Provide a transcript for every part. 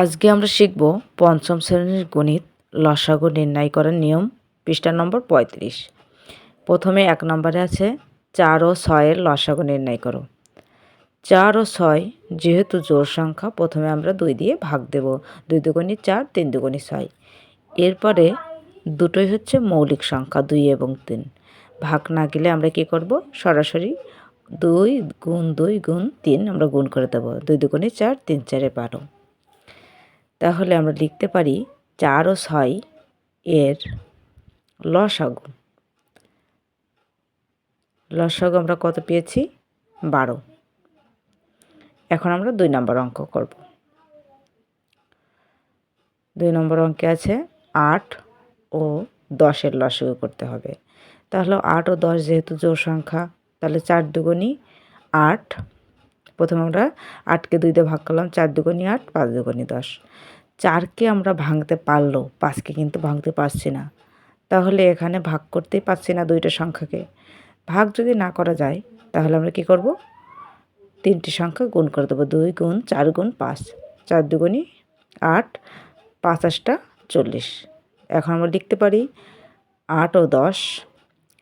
আজকে আমরা শিখব পঞ্চম শ্রেণির গণিত, লসাগু নির্ণয় করার নিয়ম, পৃষ্ঠা নম্বর পঁয়ত্রিশ। প্রথমে এক নম্বরে আছে, চার ও ছয়ের লসাগু নির্ণয় করো। চার ও ছয় যেহেতু জোর সংখ্যা, প্রথমে আমরা দুই দিয়ে ভাগ দেব। দুই দুগুণি চার, তিন দুগুণি ছয়। এরপরে দুটোই হচ্ছে মৌলিক সংখ্যা, দুই এবং তিন। ভাগ না গেলে আমরা কি করব? সরাসরি দুই গুণ দুই গুণ তিন আমরা গুণ করে দেবো। দুই দুগুণি চার, তিন চারে বারো। তাহলে আমরা লিখতে পারি চার ও ছয় এর লসাগু। লসাগু আমরা কত পেয়েছি? বারো। এখন আমরা দুই নম্বর অঙ্ক করব। দুই নম্বর অঙ্কে আছে আট ও দশের লসাগু করতে হবে। তাহলে আট ও দশ যেহেতু জোর সংখ্যা, তাহলে চার দুগুণি আট প্রথমে আমরা আটকে দুই দিয়ে ভাগ করলাম, চার দুগুণি আট, পাঁচ দুগুণি দশ। চারকে আমরা ভাঙতে পারল, পাঁচকে কিন্তু ভাঙতে পারছি না। তাহলে এখানে ভাগ করতেই পারছি না দুইটা সংখ্যাকে। ভাগ যদি না করা যায়, তাহলে আমরা কি করব? তিনটি সংখ্যা গুণ করে দেবো দুই গুণ চার গুণ পাঁচ। চার দুগুণি আট পাঁচ আটটা চল্লিশ। এখন আমরা লিখতে পারি আট ও দশ,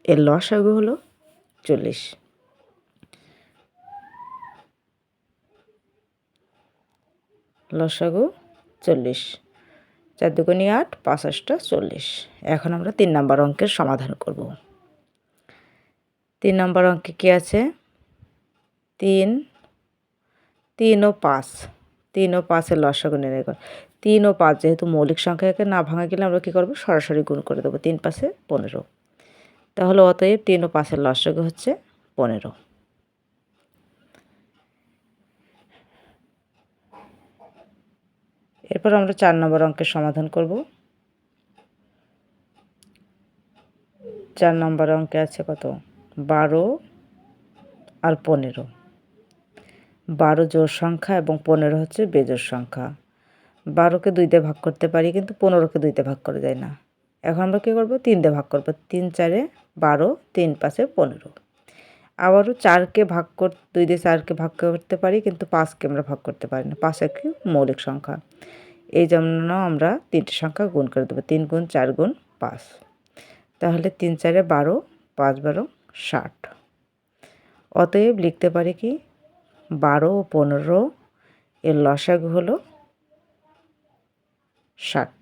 এর লস লসাগু হলো চল্লিশ। লসাগু চল্লিশ। চার দুগুণি আট পাঁচ আটটা চল্লিশ। এখন আমরা তিন নম্বর অঙ্কের সমাধান করব। তিন নম্বর অঙ্কে কী আছে? তিন তিন ও পাঁচ। তিন ও পাঁচের লসাগু নির্ণয় কর। তিন ও পাঁচ যেহেতু মৌলিক সংখ্যাকে না ভাঙা গেলে আমরা কী করব? সরাসরি গুণ করে দেবো। তিন পাশে পনেরো। তাহলে অতএব তিন ও পাঁচের লসাগু হচ্ছে পনেরো। এরপর আমরা চার নম্বর অঙ্কের সমাধান করব। চার নম্বর অঙ্কে আছে কত? বারো আর পনেরো। বারো জোর সংখ্যা এবং পনেরো হচ্ছে বেজোর সংখ্যা। বারোকে দুইতে ভাগ করতে পারি, কিন্তু পনেরোকে দুইতে ভাগ করা যায় না। এখন আমরা কী করব? তিন দিয়ে ভাগ করব। তিন চারে বারো, তিন পাঁচে পনেরো। আবারও চারকে ভাগ কর, দুই দিয়ে চারকে ভাগ করতে পারি, কিন্তু পাঁচকে আমরা ভাগ করতে পারি না। পাঁচ একটি মৌলিক সংখ্যা। এই জন্য আমরা তিনটি সংখ্যা গুণ করে দেবো। তিন গুণ চার গুণ পাঁচ। তাহলে তিন চারে বারো, পাঁচ বারো, ষাট। অতএব লিখতে পারি কি? বারো ও পনেরো, এর লসাগু হলো ষাট।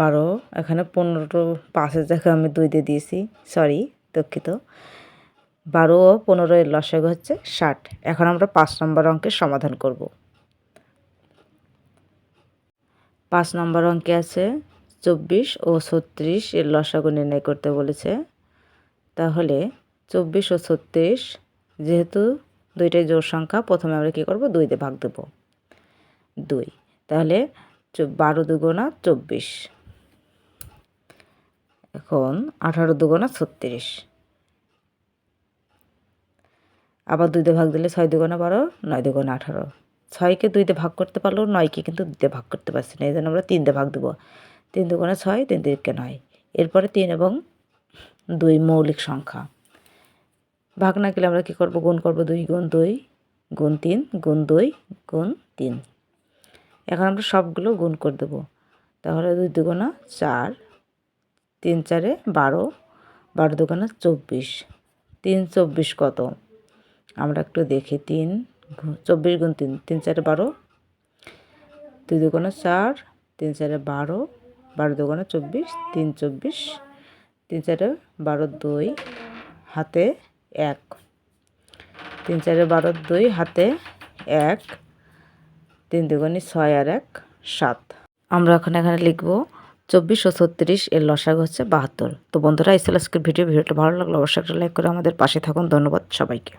বারো, এখানে পনেরো পাঁচের জায়গায় আমি দুই দিয়ে দিয়েছি। সরি দুঃখিত। বারো ও পনেরো এর লসাগু হচ্ছে ষাট। এখন আমরা পাঁচ নম্বর অঙ্কের সমাধান করব। পাঁচ নম্বর অঙ্কে আছে চব্বিশ ও ছত্রিশ এর লসাগু নির্ণয় করতে বলেছে। তাহলে চব্বিশ ও ছত্রিশ যেহেতু দুইটাই জোর সংখ্যা, প্রথমে আমরা কী করব? দুই দিয়ে ভাগ দেব। দুই। তাহলে বারো দুগুণা চব্বিশ। এখন আঠারো দুগুণা ছত্রিশ। আবার দুই দিয়ে ভাগ দিলে ছয় দুগুণা বারো, নয় দুগুণা আঠারো। ছয়কে দুইতে ভাগ করতে পারলেও নয়কে কিন্তু দুইতে ভাগ করতে পারছি না এই জন্য আমরা তিনতে ভাগ দেবো। তিন দুগুণে ছয়, তিন তিনকে নয়। এরপরে তিন এবং দুই মৌলিক সংখ্যা। ভাগ না গেলে আমরা কী করব? গুণ করব দুই, গুণ দুই, গুণ তিন, গুণ দুই, গুণ তিন। এখন আমরা সবগুলো গুণ করে দেবো। তাহলে দুই দুগুণা চার তিন চারে বারো বারো দুগুণা চব্বিশ। তিন চব্বিশ কত? আমরা একটু দেখি তিন চব্বিশ গুণ তিন তিন চারে বারো। দুই দুগুণে চার, তিন চারে বারো বারো দুগুণে চব্বিশ, তিন চব্বিশ, তিন চারে বারো দুই, হাতে এক। তিন চারে বারো দুই, হাতে এক। তিন দুগুণি ছয় আর এক, সাত। আমরা এখন এখানে লিখব চব্বিশ ও ছত্রিশ এর লসাগ হচ্ছে বাহাত্তর। তো বন্ধুরা, এই আজকের ভিডিও। ভিডিওটা ভালো লাগল অবশ্যই একটা লাইক করে আমাদের পাশে থাকুন। ধন্যবাদ সবাইকে।